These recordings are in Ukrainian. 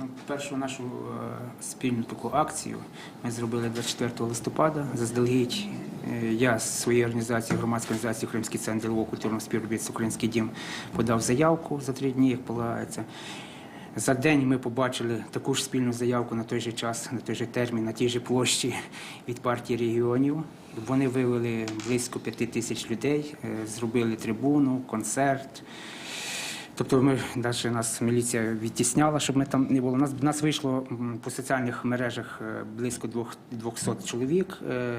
Ну, першу нашу е, спільну таку акцію ми зробили 24 листопада. Заздалегідь е, я з своєї організації, громадської організації Кримський центр ділового культурного співробітництва Український дім подав заявку за три дні, як полагається. За день ми побачили таку ж спільну заявку на той же час, на той же термін, на тій же площі від партії регіонів. Вони вивели близько п'яти тисяч людей, е, зробили трибуну, концерт. Тобто ми навіть нас міліція відтісняла, щоб ми там не було. Нас нас вийшло по соціальних мережах е, близько двох 200 чоловік, е,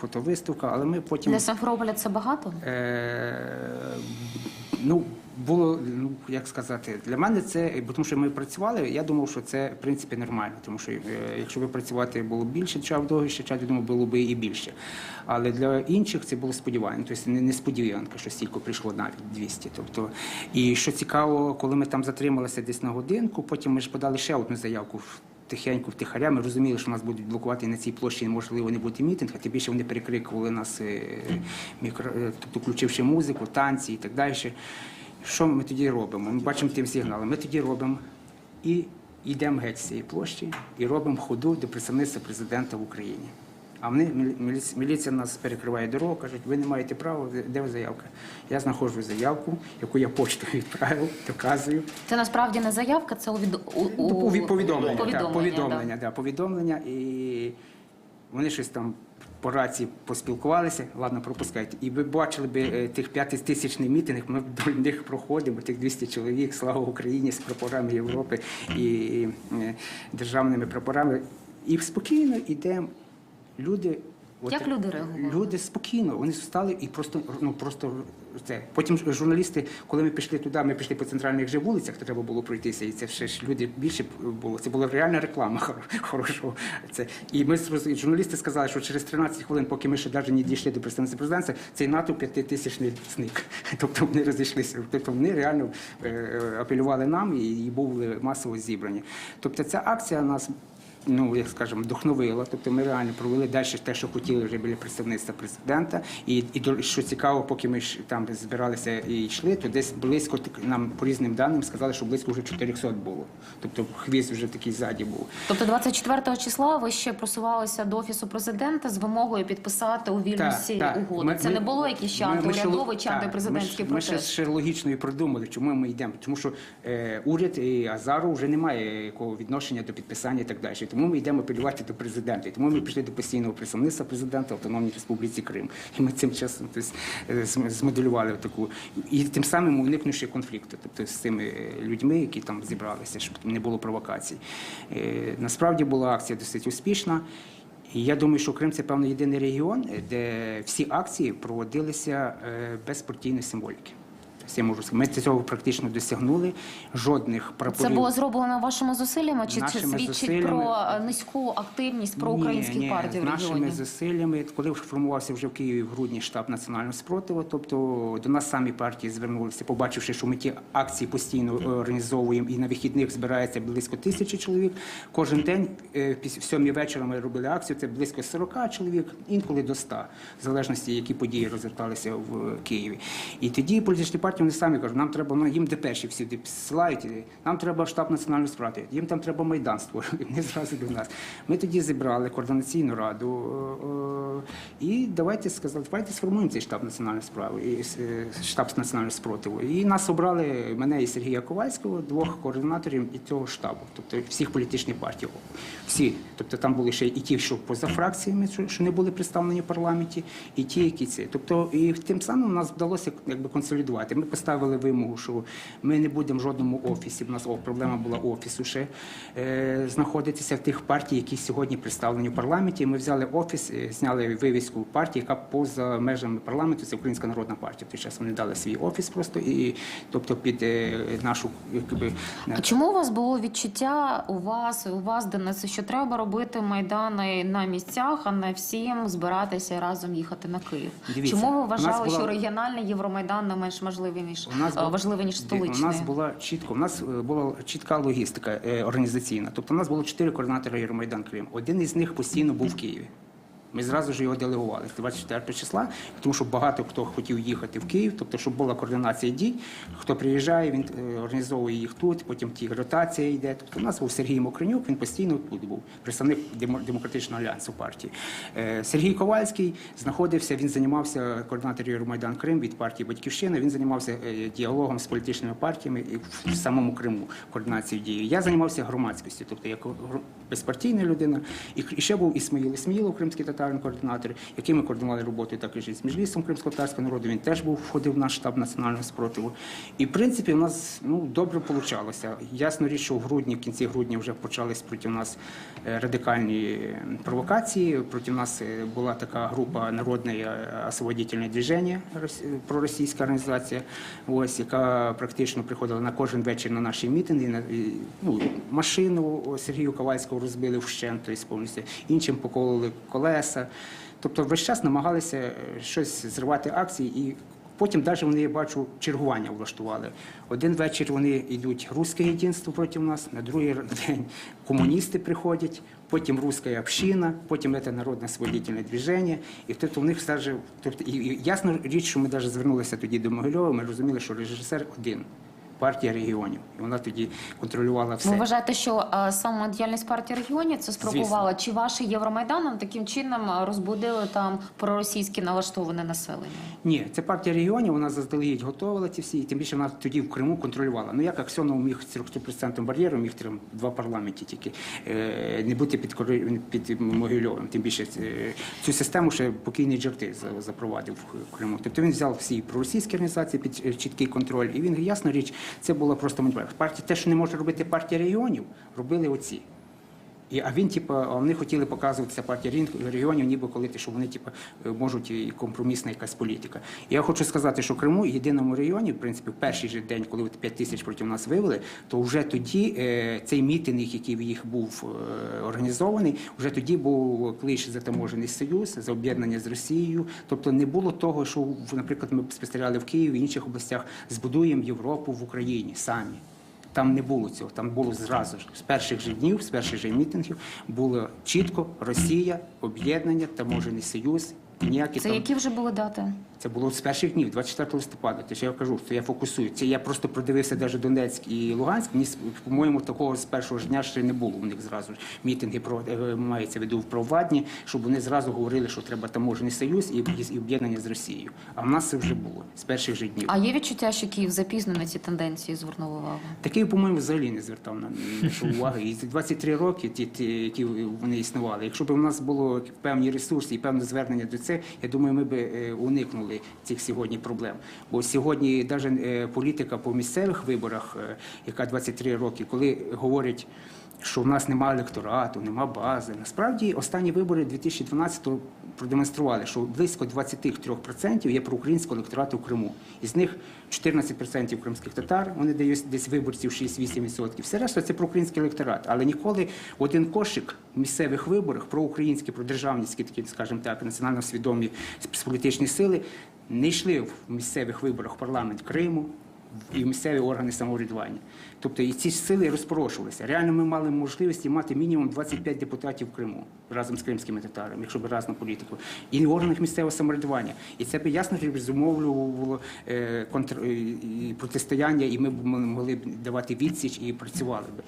фотовиставка, але ми потім Для Симферополя це багато? е, ну було ну як сказати, для мене це, бо тому що ми працювали. Я думав, що це в принципі нормально, тому що е, якщо би працювати було більше часу, довше часу, я думаю, було б і більше. Але для інших це було сподівання. Тобто не несподіванка, що стільки прийшло навіть 200. Тобто, і що цікаво, коли ми там затрималися десь на годинку, потім ми ж подали ще одну заявку. Тихенько, втихаря, ми розуміли, що нас будуть блокувати на цій площі, можливо, не буде мітинг, а тим більше вони перекрикували нас, е, мікро, е, тобто включивши музику, танці і так далі. Що ми тоді робимо? Ми бачимо тим сигналом. Ми тоді робимо і йдемо геть з цієї площі і робимо ходу до представництва президента в Україні. А вони міліція, нас перекриває дорогу, кажуть, ви не маєте права, де заявка? Я знаходжу заявку, яку я поштою відправив, доказую. Це насправді не заявка, це у, від... у, у... Ну, повідомлення, повідомлення, так, повідомлення, да. да, повідомлення, і вони щось там по рації поспілкувалися, ладно, пропускайте. І ви бачили би е, тих п'ятитисячний мітинг, ми до них проходимо, тих 200 чоловік, слава Україні, з прапорами Європи і е, державними прапорами. І спокійно йдемо. Люди. от- Як люди реагували? Люди спокійно, вони встали і просто ну просто це. Потім журналісти, коли ми пішли туди, ми пішли по центральних же вулицях, то треба було пройтися, і це все ж люди більше було. Це була реальна реклама хорошого. Це і ми журналісти сказали, що через 13 хвилин, поки ми ще навіть не дійшли до представництва президента, цей НАТО п'ятитисячний зник. Тобто вони розійшлися. Тобто вони реально е, апелювали нам і були масово зібрані. Тобто ця акція нас ну як скажемо, вдохновила. Тобто ми реально провели далі те, що хотіли вже біля представництва президента. І, і що цікаво, поки ми ж там збиралися і йшли, то десь близько нам по різним даним сказали, що близько вже 400 було. Тобто хвіст вже такий ззаді був. Тобто 24 числа ви ще просувалися до офісу президента з вимогою підписати у вільності угоду. Ми- це ми- не було ми ще антиурядовий чи так, антипрезидентський ми, Ми ще, ще логічно і продумали, чому ми йдемо. Тому що е, уряд і Азару вже немає якого відношення до підписання і так далі. Тому ми йдемо апелювати до президента. Тому ми пішли до постійного представництва президента Автономній Республіці Крим. І ми цим часом тобто, е, змоделювали таку і тим самим уникнувши конфлікту, тобто з цими е, людьми, які там зібралися, щоб не було провокацій. Е, насправді була акція досить успішна. І я думаю, що Крим це певно єдиний регіон, де всі акції проводилися без партійної символіки. Я можу сказати, ми цього практично досягнули. Жодних прапорів. Це було зроблено вашими зусиллями, чи це свідчить зусиллями. про низьку активність проукраїнських Ні, ні, партій в нашими зусиллями, коли формувався вже в Києві в грудні штаб національного спротиву, тобто до нас самі партії звернулися, побачивши, що ми ті акції постійно е, організовуємо і на вихідних збирається близько тисячі чоловік. Кожен день е, піс- в сьомій вечора ми робили акцію. Це близько 40 чоловік, інколи до 100, в залежності, які події розгорталися в Києві. І тоді політичні партії вони самі кажуть, нам треба ну, їм депеші всі посилають, нам треба штаб національної спротиву, їм там треба майдан створювати. Вони зразу до нас. Ми тоді зібрали координаційну раду е, е, і давайте сказали, давайте сформуємо цей штаб національної справи і е, штаб національного спротиву. І нас обрали мене і Сергія Ковальського, двох координаторів і цього штабу, тобто всіх політичних партій. Всі, тобто там були ще і ті, що поза фракціями, що не були представлені в парламенті, і ті, які це. Тобто, і тим самим нас вдалося якби консолідувати. Ми поставили вимогу, що ми не будемо в жодному офісі. У нас о, проблема була офісу ще е, знаходитися в тих партій, які сьогодні представлені в парламенті. Ми взяли офіс, е, зняли вивіску партії, яка поза межами парламенту. Це Українська народна партія. В той час вони дали свій офіс просто і тобто під е, нашу якби А чому у вас було відчуття у вас, у вас, Денис, що треба робити майдани на місцях, а не всім збиратися разом їхати на Київ? Дивіться, Чому ви вважали, була- що регіональний євромайдан не менш важливий ніж У нас е, ніж столичні. У нас була чітко, у нас е, була чітка логістика е, організаційна. Тобто у нас було чотири координатори Євромайдан Крим. Один із них постійно був в Києві. Ми зразу ж його делегували з 24 числа, тому що багато хто хотів їхати в Київ, тобто, щоб була координація дій. Хто приїжджає, він е, організовує їх тут, потім ті ротація йде. Тобто у нас був Сергій Мокренюк, він постійно тут був, представник демократичного альянсу партії. Е, Сергій Ковальський знаходився, він займався координатором Євромайдан Крим від партії Батьківщина. Він займався е, діалогом з політичними партіями і в- самому Криму координацією дії. Я займався громадськістю, тобто як безпартійна людина. І, ще був Ісмаїл Ісмаїлов, кримський татарин координатор, яким ми координували роботу також із Міжлісом кримсько-татарського народу. Він теж був входив в наш штаб національного спротиву. І в принципі, у нас ну добре получалося. Ясно річ, що в грудні, в кінці грудня вже почались проти нас е, радикальні провокації. Проти нас е, була така група народне е, освободительне движення, проросійська організація, ось яка практично приходила на кожен вечір на наші мітинги. На ну, машину Сергію Ковальського розбили вщент, тобто повністю іншим покололи колеса. Тобто весь час намагалися е, щось зривати акції і. Потім навіть вони, я бачу, чергування влаштували. Один вечір вони йдуть русське єдинство проти нас, на другий день комуністи приходять, потім руська община, потім це народне освободительне движення. І тобто у них даже, тобто, і, і ясно річ, що ми навіть звернулися тоді до Могильова, ми розуміли, що режисер один. Партія регіонів, і вона тоді контролювала все. Ви вважаєте, що е, саме діяльність партії регіонів це спровокувала? Чи ваші Євромайданом таким чином е, розбудили там проросійське налаштоване населення? Ні, це партія регіонів, вона заздалегідь готувала ці всі, і тим більше вона тоді в Криму контролювала. Ну як Аксьонов міг з 300% бар'єром, міг там два парламенті тільки е, не бути під, під Могильовим. Тим більше е, цю систему ще покійний Джерти за- запровадив в Криму. Тобто він взяв всі проросійські організації під е, чіткий контроль, і він, ясна річ, це була просто маніпуляція. Партія, те, що не може робити партія регіонів, робили оці. І, а він, типу, вони хотіли показуватися партія регіонів, ніби коли ти, що вони типу, можуть і компромісна якась політика. І я хочу сказати, що Криму єдиному регіоні, в принципі, в перший же день, коли от 5 тисяч проти нас вивели, то вже тоді е, цей мітинг, який в їх був е, організований, вже тоді був клич за таможений союз, за об'єднання з Росією. Тобто не було того, що, наприклад, ми спостерігали в Києві, в інших областях, збудуємо Європу в Україні самі. Там не було цього. Там було зразу ж з перших же днів, з перших же мітингів було чітко Росія, об'єднання, таможений союз. Ніякі Це там які вже були дати? Це було з перших днів, 24 листопада. Те, що я кажу, що я фокусую. Це я просто продивився навіть Донецьк і Луганськ. Мені по-моєму такого з першого ж дня ще не було. У них зразу ж мітинги про е, мається в виду в провадні, щоб вони зразу говорили, що треба таможений союз і, і об'єднання з Росією. А в нас це вже було з перших же днів. А є відчуття, що Київ запізно на ці тенденції звернув увагу? Такий, по-моєму, взагалі не звертав на уваги. І за 23 роки, ті, ті, які вони існували. Якщо б у нас було певні ресурси і певне звернення до це, я думаю, ми б е, уникнули цих сьогодні проблем. Бо сьогодні навіть політика по місцевих виборах, е, яка 23 роки, коли говорять. Що в нас немає електорату, нема бази. Насправді останні вибори 2012-го продемонстрували, що близько 23% є проукраїнського електорату в Криму. Із них 14% кримських татар, вони дають десь виборців 6-8%. Все решта це проукраїнський електорат. Але ніколи один кошик в місцевих виборах проукраїнські, продержавницькі, такі, скажімо так, національно свідомі політичні сили не йшли в місцевих виборах парламент Криму і місцеві органи самоврядування. Тобто і ці сили розпорошувалися. Реально ми мали можливість мати мінімум 25 депутатів в Криму разом з кримськими татарами, якщо б разну політику, і в органах місцевого самоврядування. І це б ясно зумовлювало е, контр... протистояння, і ми б могли б давати відсіч і працювали б.